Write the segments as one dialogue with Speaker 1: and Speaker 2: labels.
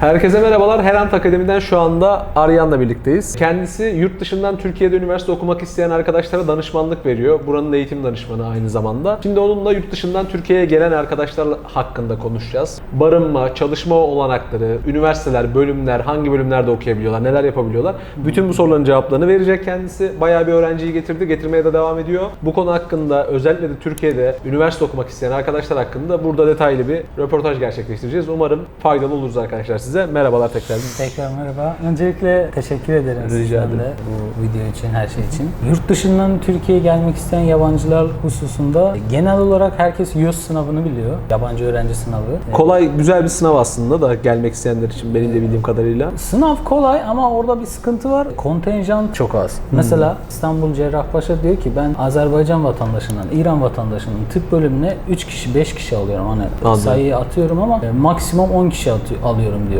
Speaker 1: Herkese merhabalar. Herant Akademi'den şu anda Aryan'la birlikteyiz. Kendisi yurt dışından Türkiye'de üniversite okumak isteyen arkadaşlara danışmanlık veriyor. Buranın eğitim danışmanı aynı zamanda. Şimdi onunla yurt dışından Türkiye'ye gelen arkadaşlar hakkında konuşacağız. Barınma, çalışma olanakları, üniversiteler, bölümler, hangi bölümlerde okuyabiliyorlar, neler yapabiliyorlar. Bütün bu soruların cevaplarını verecek kendisi. Bayağı bir öğrenciyi getirdi, getirmeye de devam ediyor. Bu konu hakkında özellikle de Türkiye'de üniversite okumak isteyen arkadaşlar hakkında burada detaylı bir röportaj gerçekleştireceğiz. Umarım faydalı oluruz arkadaşlar size. Merhabalar tekrar.
Speaker 2: Tekrar merhaba. Öncelikle teşekkür ederim
Speaker 1: Rica
Speaker 2: sizden
Speaker 1: ederim.
Speaker 2: de bu video için, her şey için. Yurt dışından Türkiye'ye gelmek isteyen yabancılar hususunda genel olarak herkes YÖS sınavını biliyor. Yabancı öğrenci sınavı.
Speaker 1: Kolay, güzel bir sınav aslında da gelmek isteyenler için benim de bildiğim kadarıyla.
Speaker 2: Sınav kolay ama orada bir sıkıntı var. Kontenjan çok az. Mesela İstanbul Cerrahpaşa diyor ki ben Azerbaycan vatandaşından, İran vatandaşının tıp bölümüne 3 kişi, 5 kişi alıyorum. Hani
Speaker 1: Anladım.
Speaker 2: sayıyı atıyorum ama e, maksimum 10 kişi atı- alıyorum diyor.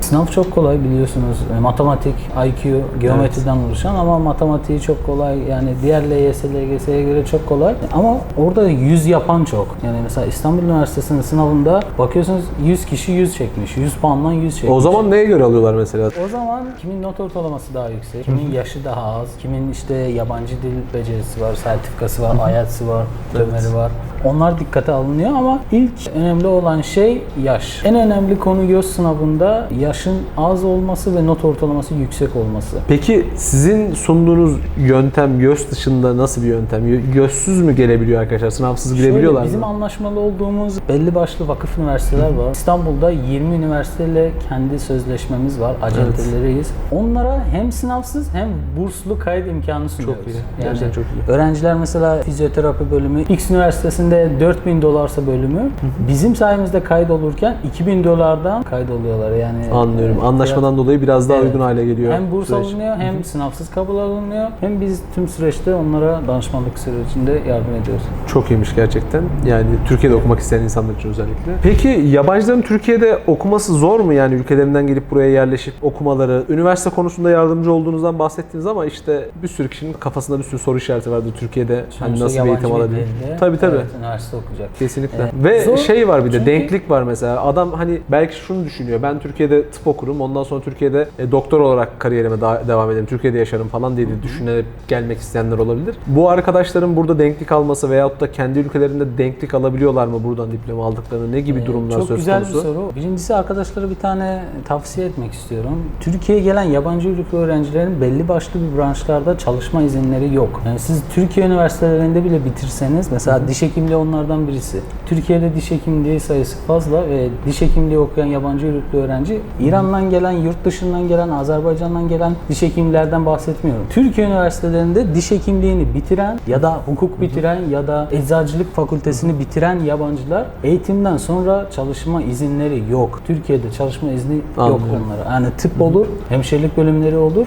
Speaker 2: Sınav çok kolay biliyorsunuz. E, Matematik, IQ, geometriden oluşan ama matematiği çok kolay. Yani diğer LYS, LGS'ye göre çok kolay. Ama orada 100 yapan çok. Yani mesela İstanbul Üniversitesi'nin sınavında bakıyorsunuz 100 kişi 100 çekmiş. 100 puandan 100 çekmiş.
Speaker 1: O zaman neye göre alıyorlar mesela?
Speaker 2: O zaman kimin not ortalaması daha yüksek, kimin yaşı daha az, kimin işte yabancı dil becerisi var, sertifikası var, IELTS'i var, temeli var. Onlar dikkate alınıyor ama ilk önemli olan şey yaş. En önemli konu YÖS sınavında yaşın az olması ve not ortalaması yüksek olması.
Speaker 1: Peki sizin sunduğunuz yöntem YÖS dışında nasıl bir yöntem? Yö- YÖS'süz mü gelebiliyor arkadaşlar? Sınavsız girebiliyorlar
Speaker 2: Şöyle, bizim
Speaker 1: mı?
Speaker 2: anlaşmalı olduğumuz belli başlı vakıf üniversiteler var. İstanbul'da 20 üniversiteyle kendi sözleşmemiz var. Acenteleriyiz. Onlara hem sınavsız hem burslu kayıt imkanı sunuyoruz.
Speaker 1: iyi. Gerçekten çok iyi.
Speaker 2: Öğrenciler mesela fizyoterapi bölümü X üniversitesinde 4000 dolarsa bölümü bizim sayemizde kayıt olurken 2000 dolardan kaydoluyorlar yani.
Speaker 1: Anlıyorum.
Speaker 2: e,
Speaker 1: Anlaşmadan dolayı biraz daha
Speaker 2: Evet.
Speaker 1: uygun hale geliyor.
Speaker 2: hem burs
Speaker 1: süreç.
Speaker 2: alınıyor hem sınavsız kabul alınıyor hem biz tüm süreçte onlara danışmanlık sürecinde yardım ediyoruz.
Speaker 1: Çok iyiymiş gerçekten. Yani Türkiye'de okumak isteyen insanlar için özellikle. Peki yabancıların Türkiye'de okuması zor mu? Yani ülkelerinden gelip buraya yerleşip okumaları, üniversite konusunda yardımcı olduğunuzdan bahsettiniz ama işte bir sürü kişinin kafasında bir sürü soru işareti vardır Türkiye'de. Hani nasıl bir eğitim alabilir? Tabii tabii.
Speaker 2: Evet, üniversite okuyacak.
Speaker 1: Kesinlikle.
Speaker 2: Evet.
Speaker 1: Ve
Speaker 2: Zor.
Speaker 1: şey var bir de
Speaker 2: Çünkü-
Speaker 1: denklik var mesela. Adam hani belki şunu düşünüyor. Ben Türkiye'de tıp okurum. Ondan sonra Türkiye'de e, doktor olarak kariyerime daha devam ederim. Türkiye'de yaşarım falan diye de düşünerek gelmek isteyenler olabilir. Bu arkadaşların burada denklik alması veyahut da kendi ülkelerinde denklik alabiliyorlar mı buradan diploma aldıklarını? Ne gibi durumlar
Speaker 2: Ee, Çok
Speaker 1: söz
Speaker 2: güzel
Speaker 1: konusu?
Speaker 2: bir soru. Birincisi arkadaşlara bir tane tavsiye etmek istiyorum. Türkiye'ye gelen yabancı uyruklu öğrencilerin belli başlı bir branşlarda çalışma izinleri yok. Yani siz Türkiye üniversitelerinde bile bitirseniz mesela diş hekimliği onlardan birisi. Türkiye'de diş hekimliği sayısı fazla ve diş hekimliği okuyan yabancı uyruklu öğrenci İran'dan gelen, yurt dışından gelen, Azerbaycan'dan gelen diş hekimlerden bahsetmiyorum. Türkiye üniversitelerinde diş hekimliğini bitiren ya da hukuk bitiren ya da eczacılık fakültesini bitiren yabancılar eğitimden sonra çalışma izinleri yok. Türkiye'de çalışma izni yok onlara. Yani tıp olur, hemşirelik bölümleri olur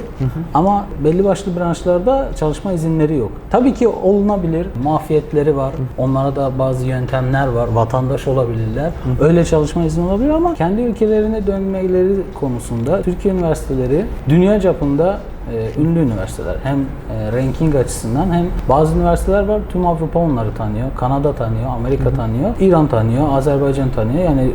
Speaker 2: ama belli başlı branşlarda çalışma izinleri yok. Tabii ki olunabilir. Muafiyetleri var. Onlara da bazı yöntemler var. Vatandaş olabilirler. Öyle çalışma izni olabilir ama kendi ülkelerine dönmeleri konusunda Türkiye üniversiteleri dünya çapında e, ünlü üniversiteler. Hem e, ranking açısından hem bazı üniversiteler var tüm Avrupa onları tanıyor. Kanada tanıyor, Amerika tanıyor, İran tanıyor, Azerbaycan tanıyor. Yani e,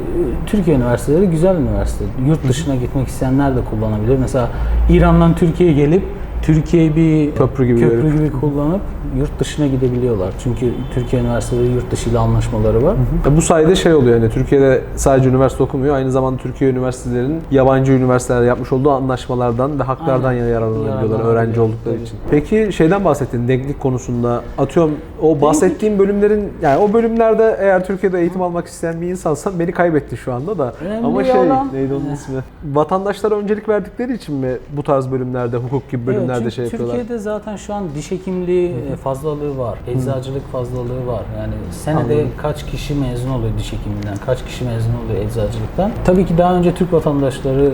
Speaker 2: Türkiye üniversiteleri güzel üniversite. Yurt dışına gitmek isteyenler de kullanabilir. Mesela İran'dan Türkiye'ye gelip Türkiye'yi bir
Speaker 1: Köprü gibi
Speaker 2: köprü
Speaker 1: görüp.
Speaker 2: gibi kullanıp yurt dışına gidebiliyorlar. Çünkü Türkiye üniversiteleri yurt dışı ile anlaşmaları var.
Speaker 1: E, Bu sayede şey oluyor yani Türkiye'de sadece üniversite okumuyor. Aynı zamanda Türkiye üniversitelerinin yabancı üniversitelerle yapmış olduğu anlaşmalardan ve haklardan
Speaker 2: Aynen.
Speaker 1: yararlanabiliyorlar
Speaker 2: Yararlanabiliyor,
Speaker 1: öğrenci oldukları
Speaker 2: tabii.
Speaker 1: için. Peki şeyden bahsettin denklik konusunda. Atıyorum o bahsettiğim bölümlerin yani o bölümlerde eğer Türkiye'de eğitim almak isteyen bir insansan beni kaybettin şu anda da.
Speaker 2: Önemli
Speaker 1: Ama şey
Speaker 2: olan-
Speaker 1: neydi onun ismi? Vatandaşlara öncelik verdikleri için mi bu tarz bölümlerde hukuk gibi bölümlerde
Speaker 2: Evet, çünkü
Speaker 1: şey yapıyorlar?
Speaker 2: Türkiye'de zaten şu an diş hekimliği e, fazlalığı var. Eczacılık fazlalığı var. Yani senede
Speaker 1: Anladım.
Speaker 2: kaç kişi mezun oluyor diş hekimliğinden, kaç kişi mezun oluyor eczacılıktan. Tabii ki daha önce Türk vatandaşları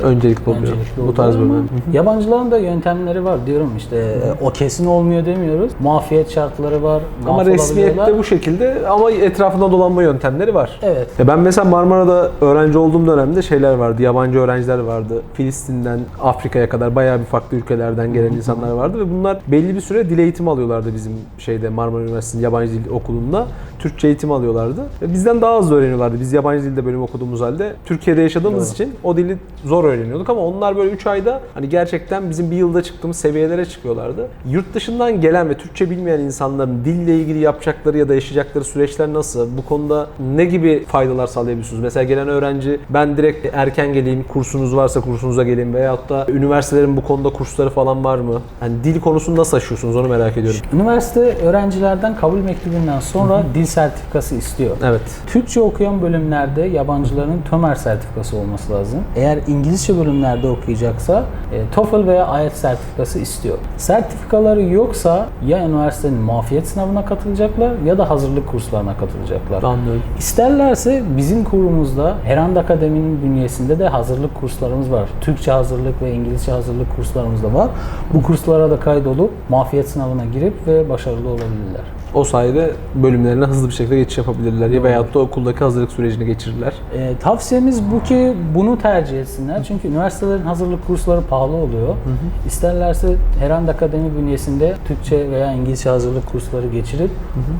Speaker 2: e,
Speaker 1: Öncelikli oluyor.
Speaker 2: öncelikli
Speaker 1: Bu tarz bölümler.
Speaker 2: Yabancıların da yöntemleri var diyorum işte e, o kesin olmuyor demiyoruz. Muafiyet şartları var.
Speaker 1: Ama resmiyette bu şekilde ama etrafında dolanma yöntemleri var.
Speaker 2: Evet.
Speaker 1: Ya ben mesela Marmara'da öğrenci olduğum dönemde şeyler vardı. Yabancı öğrenciler vardı. Filistin'den Afrika'ya kadar bayağı bir farklı ülkelerden gelen insanlar vardı ve bunlar belli bir süre dil eğitimi alıyorlardı bizim şeyde Marmara Üniversitesi'nin yabancı dil okulunda. Türkçe eğitim alıyorlardı. Ve bizden daha az öğreniyorlardı. Biz yabancı dilde bölüm okuduğumuz halde Türkiye'de yaşadığımız
Speaker 2: Doğru.
Speaker 1: için o dili zor öğreniyorduk ama onlar böyle 3 ayda hani gerçekten bizim bir yılda çıktığımız seviyelere çıkıyorlardı. Yurt dışından gelen ve Türkçe bilmeyen insanların dille ilgili yapacakları ya da yaşayacakları süreçler nasıl? Bu konuda ne gibi faydalar sağlayabiliyorsunuz? Mesela gelen öğrenci ben direkt erken geleyim, kursunuz varsa kursunuza geleyim veyahut da üniversitelerin bu konuda kursları falan var mı? Hani dil konusunu nasıl aşıyorsunuz onu merak ediyorum.
Speaker 2: Üniversite öğrencilerden kabul mektubundan sonra dil sertifikası istiyor.
Speaker 1: Evet.
Speaker 2: Türkçe okuyan bölümlerde yabancıların TÖMER sertifikası olması lazım. Eğer İngilizce bölümlerde okuyacaksa e, TOEFL veya IELTS sertifikası istiyor. Sertifikaları yoksa ya üniversitenin muafiyet sınavına katılacaklar ya da hazırlık kurslarına katılacaklar.
Speaker 1: Anlıyorum.
Speaker 2: İsterlerse bizim kurumuzda Herand Akademi'nin bünyesinde de hazırlık kurslarımız var. Türkçe hazırlık ve İngilizce hazırlık kurslarımız da var. Bu kurslara da kaydolup muafiyet sınavına girip ve başarılı olabilirler.
Speaker 1: O sayede bölümlerine hızlı bir şekilde geçiş yapabilirler ya veyahut da okuldaki hazırlık sürecini geçirirler.
Speaker 2: E, tavsiyemiz bu ki bunu tercih etsinler. Çünkü üniversitelerin hazırlık kursları pahalı oluyor. İsterlerse Herand Akademi bünyesinde Türkçe veya İngilizce hazırlık kursları geçirip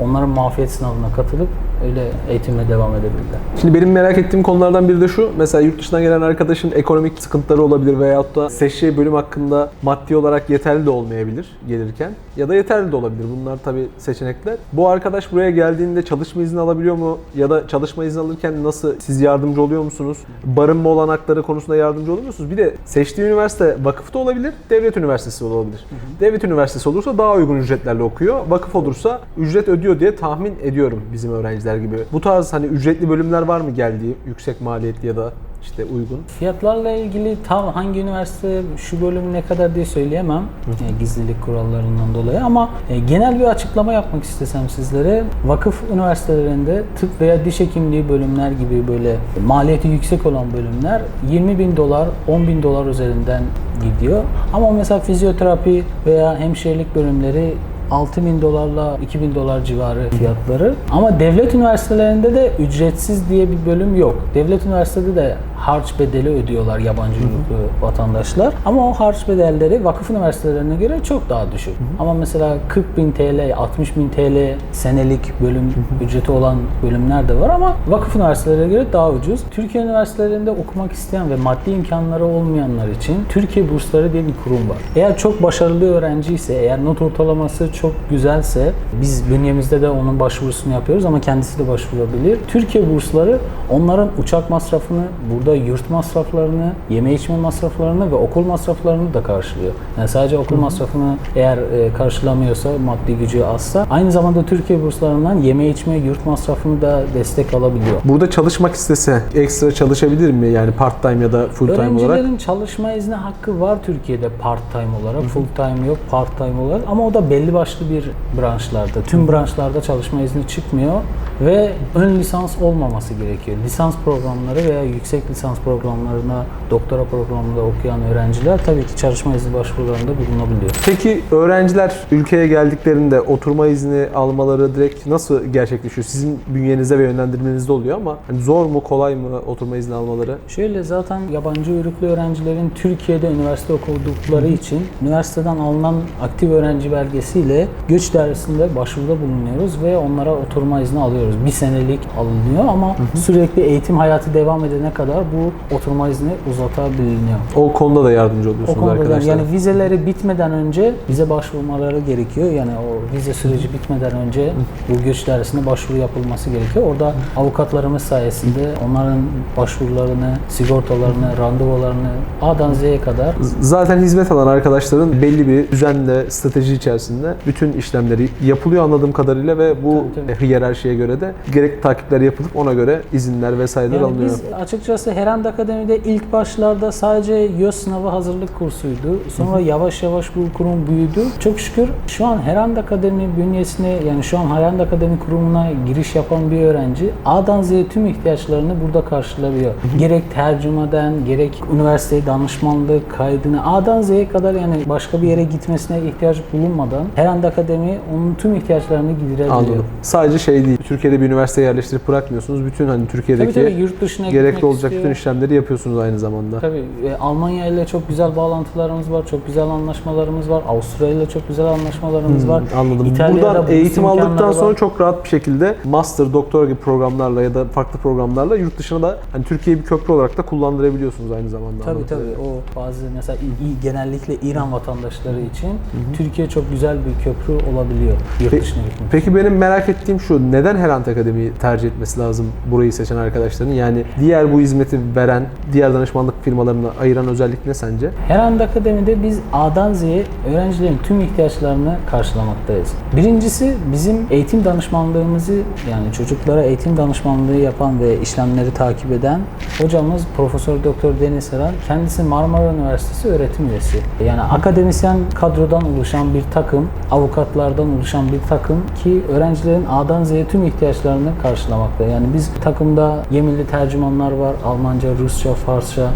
Speaker 2: onların muafiyet sınavına katılıp öyle eğitimle devam edebilirler.
Speaker 1: Şimdi benim merak ettiğim konulardan biri de şu. Mesela yurt dışından gelen arkadaşın ekonomik sıkıntıları olabilir veyahut da seçeceği bölüm hakkında maddi olarak yeterli de olmayabilir gelirken. Ya da yeterli de olabilir. Bunlar tabii seçenekler. Bu arkadaş buraya geldiğinde çalışma izni alabiliyor mu? Ya da çalışma izni alırken nasıl siz yardımcı oluyor musunuz? Barınma olanakları konusunda yardımcı oluyor musunuz? Bir de seçtiği üniversite vakıfta olabilir, devlet üniversitesi olabilir. Devlet üniversitesi olursa daha uygun ücretlerle okuyor. Vakıf olursa ücret ödüyor diye tahmin ediyorum bizim öğrenciler gibi. Bu tarz hani ücretli bölümler var mı geldiği yüksek maliyetli ya da işte uygun?
Speaker 2: Fiyatlarla ilgili tam hangi üniversite şu bölüm ne kadar diye söyleyemem e, gizlilik kurallarından dolayı ama e, genel bir açıklama yapmak istesem sizlere vakıf üniversitelerinde tıp veya diş hekimliği bölümler gibi böyle maliyeti yüksek olan bölümler 20 bin dolar 10 bin dolar üzerinden gidiyor ama mesela fizyoterapi veya hemşirelik bölümleri 6 bin dolarla 2 bin dolar civarı fiyatları. Ama devlet üniversitelerinde de ücretsiz diye bir bölüm yok. Devlet üniversitede de harç bedeli ödüyorlar yabancı uyruklu vatandaşlar. Ama o harç bedelleri vakıf üniversitelerine göre çok daha düşük. Ama mesela 40 bin TL, 60 bin TL senelik bölüm ücreti olan bölümler de var ama vakıf üniversitelerine göre daha ucuz. Türkiye üniversitelerinde okumak isteyen ve maddi imkanları olmayanlar için Türkiye Bursları diye bir kurum var. Eğer çok başarılı öğrenci ise, eğer not ortalaması çok güzelse biz bünyemizde de onun başvurusunu yapıyoruz ama kendisi de başvurabilir. Türkiye bursları onların uçak masrafını, burada yurt masraflarını, yeme içme masraflarını ve okul masraflarını da karşılıyor. Yani sadece okul masrafını eğer e, karşılamıyorsa, maddi gücü azsa aynı zamanda Türkiye burslarından yeme içme, yurt masrafını da destek alabiliyor.
Speaker 1: Burada çalışmak istese ekstra çalışabilir mi? Yani part time ya da full time olarak?
Speaker 2: Öğrencilerin çalışma izni hakkı var Türkiye'de part time olarak. Full time yok, part time olarak ama o da belli başlı bir branşlarda. Tüm branşlarda çalışma izni çıkmıyor ve ön lisans olmaması gerekiyor. Lisans programları veya yüksek lisans programlarına, doktora programında okuyan öğrenciler tabii ki çalışma izni başvurularında bulunabiliyor.
Speaker 1: Peki öğrenciler ülkeye geldiklerinde oturma izni almaları direkt nasıl gerçekleşiyor? Sizin bünyenizde ve yönlendirmenizde oluyor ama hani zor mu kolay mı oturma izni almaları?
Speaker 2: Şöyle zaten yabancı uyruklu öğrencilerin Türkiye'de üniversite okudukları için üniversiteden alınan aktif öğrenci belgesiyle göç dairesinde başvuruda bulunuyoruz ve onlara oturma izni alıyoruz. Bir senelik alınıyor ama sürekli eğitim hayatı devam edene kadar bu oturma izni uzatabiliyor.
Speaker 1: O konuda da yardımcı
Speaker 2: O
Speaker 1: oluyorsunuz
Speaker 2: konuda da
Speaker 1: arkadaşlar.
Speaker 2: yani vizeleri bitmeden önce vize başvurmaları gerekiyor. Yani o vize süreci bitmeden önce bu göç dairesine başvuru yapılması gerekiyor. Orada avukatlarımız sayesinde onların başvurularını, sigortalarını, randevularını A'dan Z'ye kadar
Speaker 1: Zaten hizmet alan arkadaşların belli bir düzenle, strateji içerisinde bütün işlemleri yapılıyor anladığım kadarıyla ve bu
Speaker 2: Tabii,
Speaker 1: hiyerarşiye göre de gerekli takipler yapılıp ona göre izinler vesaireler
Speaker 2: Yani
Speaker 1: alınıyor.
Speaker 2: biz açıkçası Herand Akademi'de ilk başlarda sadece YÖS sınavı hazırlık kursuydu. Sonra yavaş yavaş bu kurum büyüdü. Çok şükür şu an Herand Akademi bünyesine yani şu an Herand Akademi kurumuna giriş yapan bir öğrenci A'dan Z'ye tüm ihtiyaçlarını burada karşılıyor. gerek tercümeden, gerek üniversite danışmanlık kaydını A'dan Z'ye kadar yani başka bir yere gitmesine ihtiyaç bulunmadan Herand Akademi onun tüm ihtiyaçlarını giderebiliyor.
Speaker 1: Anladım. Sadece şey değil. Türkiye'de bir üniversiteye yerleştirip bırakmıyorsunuz. Bütün hani Türkiye'deki
Speaker 2: Tabii tabii yurt dışına
Speaker 1: gerekli olacak
Speaker 2: istiyor.
Speaker 1: bütün işlemleri yapıyorsunuz aynı zamanda.
Speaker 2: Tabii e, Almanya ile çok güzel bağlantılarımız var, çok güzel anlaşmalarımız var. Avusturya ile çok güzel anlaşmalarımız var.
Speaker 1: Hmm, Anladım.
Speaker 2: İtalya'da
Speaker 1: Buradan eğitim aldıktan
Speaker 2: var.
Speaker 1: sonra çok rahat bir şekilde master, doktora gibi programlarla ya da farklı programlarla yurt dışına da hani Türkiye'yi bir köprü olarak da kullandırabiliyorsunuz aynı zamanda.
Speaker 2: Tabii tabii o bazı mesela genellikle İran vatandaşları için Türkiye çok güzel bir köprü olabiliyor yurt
Speaker 1: Pe-
Speaker 2: dışına gitmek.
Speaker 1: Peki benim merak ettiğim şu, neden Herant Akademi'yi tercih etmesi lazım burayı seçen arkadaşların? Yani diğer bu hizmeti veren, diğer danışmanlık firmalarına ayıran özellik ne sence?
Speaker 2: Herand Akademi'de biz A'dan Z'ye öğrencilerin tüm ihtiyaçlarını karşılamaktayız. Birincisi bizim eğitim danışmanlığımızı yani çocuklara eğitim danışmanlığı yapan ve işlemleri takip eden hocamız Profesör Doktor Deniz Saran. Kendisi Marmara Üniversitesi öğretim üyesi. Yani akademisyen kadrodan oluşan bir takım, avukatlardan oluşan bir takım ki öğrencilerin A'dan Z'ye tüm ihtiyaçlarını karşılamakta. Yani biz takımda yeminli tercümanlar var. Almanca, Rusça, Farsça,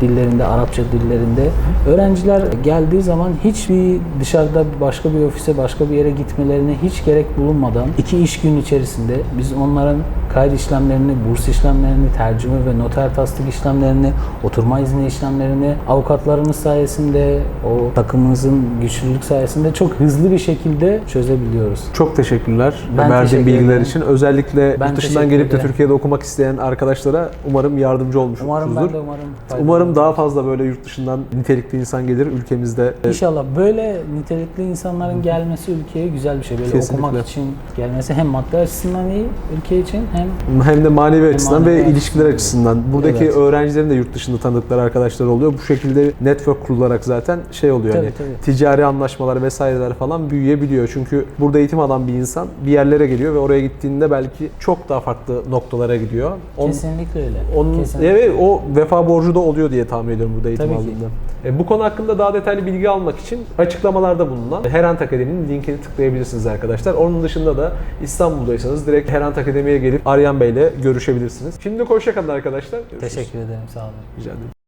Speaker 2: dillerinde, Arapça dillerinde. Öğrenciler geldiği zaman hiçbir dışarıda başka bir ofise, başka bir yere gitmelerine hiç gerek bulunmadan iki iş gün içerisinde biz onların kayıt işlemlerini, burs işlemlerini, tercüme ve noter tasdik işlemlerini, oturma izni işlemlerini avukatlarımız sayesinde, o takımımızın güçlülük sayesinde çok hızlı bir şekilde çözebiliyoruz.
Speaker 1: Çok teşekkürler
Speaker 2: Ben
Speaker 1: verdiğin
Speaker 2: teşekkür
Speaker 1: bilgiler
Speaker 2: ederim.
Speaker 1: için. Özellikle
Speaker 2: Ben
Speaker 1: yurt dışından gelip de
Speaker 2: ederim.
Speaker 1: Türkiye'de okumak isteyen arkadaşlara umarım yardımcı olmuşuzdur.
Speaker 2: Umarım ben de umarım
Speaker 1: Umarım daha fazla böyle yurt dışından nitelikli insan gelir ülkemizde.
Speaker 2: İnşallah böyle nitelikli insanların gelmesi ülkeye güzel bir şey. Böyle
Speaker 1: Kesinlikle.
Speaker 2: okumak için gelmesi hem maddi açısından iyi ülke için hem
Speaker 1: Hem de manevi açısından
Speaker 2: manevi
Speaker 1: ve
Speaker 2: açısından.
Speaker 1: ilişkiler açısından. Buradaki
Speaker 2: Evet.
Speaker 1: öğrencilerin de yurt dışında tanıdıkları arkadaşlar oluyor. Bu şekilde network kurularak zaten şey oluyor
Speaker 2: Tabii,
Speaker 1: hani
Speaker 2: tabii.
Speaker 1: ticari anlaşmalar vesaireler falan büyüyebiliyor. Çünkü burada eğitim alan bir insan bir yerlere geliyor ve oraya gittiğinde belki çok daha farklı noktalara gidiyor. On-
Speaker 2: kesinlikle öyle.
Speaker 1: Onun,
Speaker 2: Kesinlikle.
Speaker 1: evet, o vefa borcu da oluyor diye tahmin ediyorum burada eğitim
Speaker 2: Tabii ki.
Speaker 1: aldığında. E, bu konu hakkında daha detaylı bilgi almak için açıklamalarda bulunan Herant Akademi'nin linkini tıklayabilirsiniz arkadaşlar. Onun dışında da İstanbul'daysanız direkt Herant Akademi'ye gelip Aryan Bey'le görüşebilirsiniz. Şimdi hoşça kalın arkadaşlar. Görüşürüz.
Speaker 2: Teşekkür ederim. Sağ olun.
Speaker 1: Rica ederim.